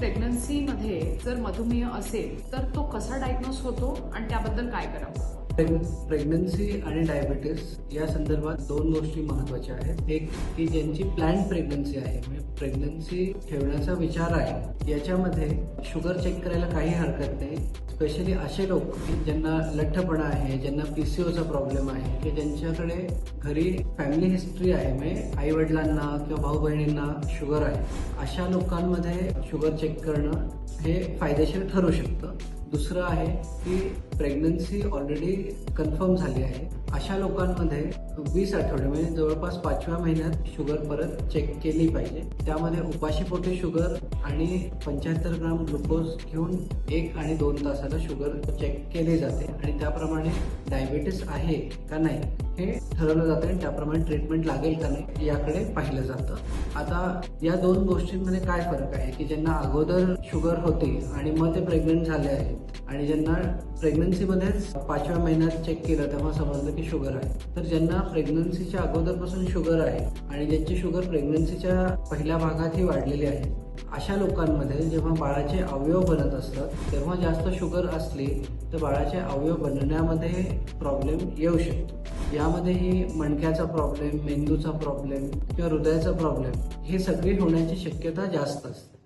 प्रेग्नन्सीमध्ये जर मधुमेह असेल तर तो कसा डायग्नोस होतो आणि त्याबद्दल काय करावं? प्रेग्नन्सी आणि डायबिटीस या संदर्भात दोन गोष्टी महत्त्वाच्या आहेत. एक की ज्यांची प्लॅन प्रेग्नन्सी आहे म्हणजे प्रेग्नन्सी ठेवण्याचा विचार आहे याच्यामध्ये शुगर चेक करायला काही हरकत नाही. स्पेशली असे लोक की ज्यांना लठ्ठपणा आहे ज्यांना पीसीओचा प्रॉब्लेम आहे की ज्यांच्याकडे घरी फॅमिली हिस्ट्री आहे म्हणजे आई वडिलांना किंवा भाऊ बहिणींना शुगर आहे अशा लोकांमध्ये शुगर चेक करणं हे फायदेशीर ठरू शकतं. दुसरं आहे की प्रेग्नन्सी ऑलरेडी कन्फर्म झाली आहे. अशा लोकांमध्ये वीस आठवडे म्हणजे जवळपास पाचव्या महिन्यात शुगर परत चेक केली पाहिजे. त्यामध्ये उपाशीपोटी शुगर आणि पंच्याहत्तर ग्राम ग्लुकोज घेऊन एक आणि दोन तासाला शुगर चेक केली जाते. आणि त्याप्रमाणे डायबिटीस आहे का नाही हे ठरवलं जातं आणि त्याप्रमाणे ट्रीटमेंट लागेल का नाही याकडे पाहिलं जातं. आता या दोन गोष्टींमध्ये काय फरक आहे की ज्यांना अगोदर शुगर होती आणि मग ते प्रेग्नंट झाले आहेत आणि ज्यांना प्रेग्नन्सीमध्येच पाचव्या महिन्यात चेक केलं तेव्हा समजलं की शुगर आहे. तर ज्यांना प्रेग्नन्सीच्या अगोदरपासून शुगर आहे आणि ज्यांची शुगर प्रेग्नन्सीच्या पहिल्या भागातही वाढलेली आहे अशा लोकांमध्ये जेव्हा बाळाचे अवयव बनत असतात तेव्हा जास्त शुगर असली तर बाळाचे अवयव बनण्यामध्ये प्रॉब्लेम येऊ शकतो. यामध्येही मणक्याचा प्रॉब्लेम मेंदूचा प्रॉब्लेम किंवा हृदयाचा प्रॉब्लेम हे सगळी होण्याची शक्यता जास्त असते.